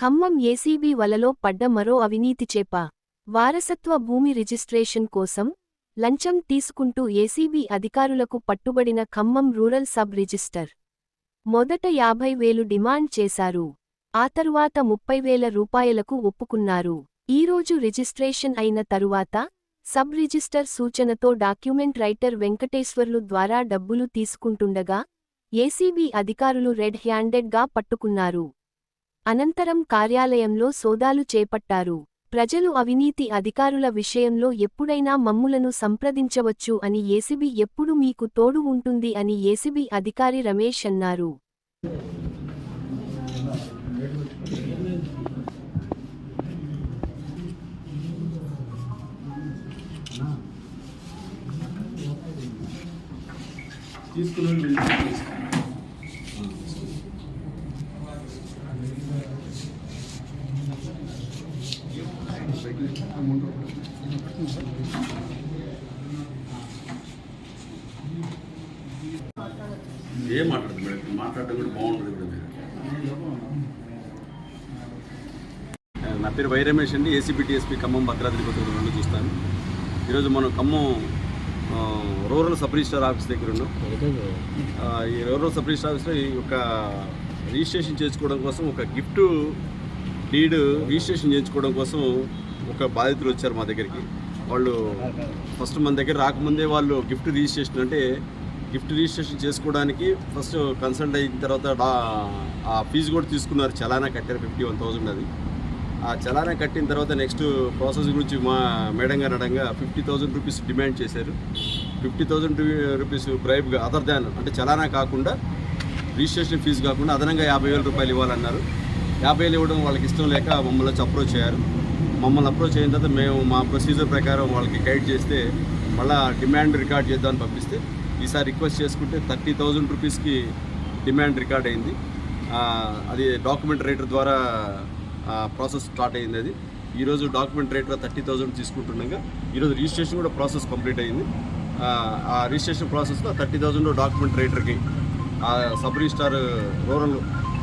Khammam ACB వలలో పడ్డ మరో అవినీతి చేప. వారసత్వ భూమి రిజిస్ట్రేషన్ కోసం లంచం తీసుకుంటూ ఏసీబీ అధికారులకు పట్టుబడిన ఖమ్మం రూరల్ సబ్ రిజిస్టర్. మొదట యాభై వేలు డిమాండ్ చేశారు. ఆ తరువాత ముప్పై వేల రూపాయలకు ఒప్పుకున్నారు. ఈరోజు రిజిస్ట్రేషన్ అయిన తరువాత సబ్ రిజిస్టర్ సూచనతో డాక్యుమెంట్ రైటర్ వెంకటేశ్వర్లు ద్వారా డబ్బులు తీసుకుంటుండగా ఏసీబీ అధికారులు రెడ్ హ్యాండెడ్గా పట్టుకున్నారు. అనంతరం కార్యాలయంలో సోదాలు చేపట్టారు. ప్రజలు అవినీతి అధికారుల విషయంలో ఎప్పుడైనా మమ్ములను సంప్రదించవచ్చు అని ఏసీబీ ఎప్పుడు మీకు తోడు ఉంటుంది అని ఏసీబీ అధికారి రమేష్ అన్నారు. తీసుకుని ఏం మాట్లాడదు మేడం మాట్లాడడం కూడా బాగుంటుంది కూడా మీరు. నా పేరు వై రమేష్ అండి ఏసీబీటీఎస్పీ ఖమ్మం భద్రాద్రి కొత్తగూడెం నుండి చూస్తాను. ఈరోజు మనం Khammam rural sub register office దగ్గర ఉన్నాం. ఈ రూరల్ సబ్ రిజిస్టర్ ఆఫీస్లో ఈ ఒక రిజిస్ట్రేషన్ చేసుకోవడం కోసం ఒక గిఫ్ట్ డీడ్ రిజిస్ట్రేషన్ చేయించుకోవడం కోసం ఒక బాధితులు వచ్చారు మా దగ్గరికి. వాళ్ళు ఫస్ట్ మన దగ్గర రాకముందే వాళ్ళు గిఫ్ట్ రిజిస్ట్రేషన్ అంటే గిఫ్ట్ రిజిస్ట్రేషన్ చేసుకోవడానికి ఫస్ట్ కన్సల్ట్ అయిన తర్వాత ఆ ఫీజు కూడా తీసుకున్నారు. చలానా కట్టారు ఫిఫ్టీ వన్ థౌజండ్ అది. ఆ చలానా కట్టిన తర్వాత నెక్స్ట్ ప్రాసెస్ గురించి మా మేడం గారు అడగా ఫిఫ్టీ థౌజండ్ రూపీస్ డిమాండ్ చేశారు. ఫిఫ్టీ థౌజండ్ రూపీస్ బ్రైబ్గా అదర్ దాన్ అంటే చలానా కాకుండా రిజిస్ట్రేషన్ ఫీజు కాకుండా అదనంగా యాభై వేల రూపాయలు ఇవ్వాలన్నారు. యాభై వేలు ఇవ్వడం వాళ్ళకి ఇష్టం లేక మమ్మల్ని వచ్చి అప్రోచ్ అయ్యారు. మమ్మల్ని అప్రోచ్ అయిన తర్వాత మేము మా ప్రొసీజర్ ప్రకారం వాళ్ళకి గైడ్ చేస్తే మళ్ళీ డిమాండ్ రికార్డ్ చేద్దామని పంపిస్తే ఈసారి రిక్వెస్ట్ చేసుకుంటే థర్టీ థౌజండ్ రూపీస్కి డిమాండ్ రికార్డ్ అయింది. అది డాక్యుమెంట్ రేటర్ ద్వారా ప్రాసెస్ స్టార్ట్ అయింది అది. ఈరోజు డాక్యుమెంట్ రేటర్ థర్టీ థౌజండ్ తీసుకుంటుండగా ఈరోజు రిజిస్ట్రేషన్ కూడా ప్రాసెస్ కంప్లీట్ అయింది. ఆ, రిజిస్ట్రేషన్ ప్రాసెస్లో థర్టీ థౌజండ్ డాక్యుమెంట్ రేటర్కి ఆ sub registrar rural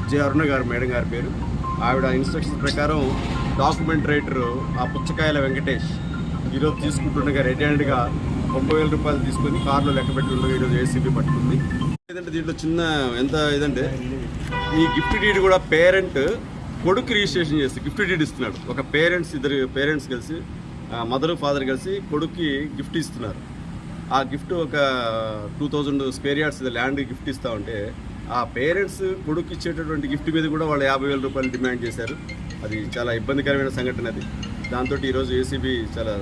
J Aruna గారు మేడం గారి పేరు. ఆవిడ ఇన్స్ట్రక్షన్స్ ప్రకారం డాక్యుమెంట్ రైటర్ ఆ పుచ్చకాయల వెంకటేష్ ఈరోజు తీసుకుంటుండగా రెడీ హ్యాండ్గా ముప్పై వేల రూపాయలు తీసుకొని కార్లో లెక్క పెట్టి ఉండగా ఈరోజు ఏసీబీ పట్టుకుంది. ఏదంటే దీంట్లో చిన్న ఎంత ఏదంటే ఈ గిఫ్ట్ డీడ్ కూడా పేరెంట్ కొడుకు రిజిస్ట్రేషన్ చేస్తే గిఫ్ట్ డీడ్ ఇస్తున్నాడు. ఒక పేరెంట్స్ ఇద్దరు పేరెంట్స్ కలిసి మదర్ ఫాదర్ కలిసి కొడుక్కి గిఫ్ట్ ఇస్తున్నారు. ఆ గిఫ్ట్ ఒక two thousand square yards land gift ఇస్తా ఉంటే ఆ పేరెంట్స్ కొడుకు ఇచ్చేటటువంటి గిఫ్ట్ మీద కూడా వాళ్ళు యాభై వేల రూపాయలు డిమాండ్ చేశారు. అది చాలా ఇబ్బందికరమైన సంఘటన అది. దాంతో ఈరోజు ఏసీబీ చాలా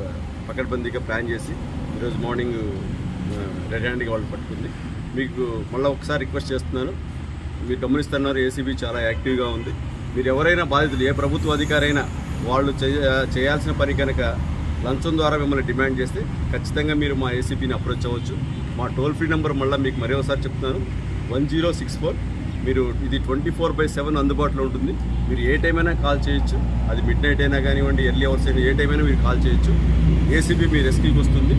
పకడ్బందీగా ప్లాన్ చేసి ఈరోజు మార్నింగ్ రెడ్ హ్యాండ్గా వాళ్ళు పట్టుకుంది. మీకు మళ్ళీ ఒకసారి రిక్వెస్ట్ చేస్తున్నాను. మీరు గమనిస్తున్నారు ఏసీబీ చాలా యాక్టివ్గా ఉంది. మీరు ఎవరైనా బాధితులు ఏ ప్రభుత్వ అధికారైనా వాళ్ళు చేయాల్సిన పని కనుక లంచం ద్వారా మిమ్మల్ని డిమాండ్ చేస్తే ఖచ్చితంగా మీరు మా ఏసీబీని అప్రోచ్ అవ్వచ్చు. మా టోల్ ఫ్రీ నెంబర్ మళ్ళీ మీకు మరీ ఒకసారి చెప్తున్నాను. వన్ జీరో సిక్స్ ఫోర్ మీరు ఇది ట్వంటీ ఫోర్ బై సెవెన్ అందుబాటులో ఉంటుంది. మీరు ఏ టైం అయినా కాల్ చేయొచ్చు. అది మిడ్ నైట్ అయినా కానివ్వండి ఎర్లీ అవర్స్ అయినా ఏ టైం అయినా మీరు కాల్ చేయొచ్చు. ఏసీబీ మీ రెస్క్యూకి వస్తుంది.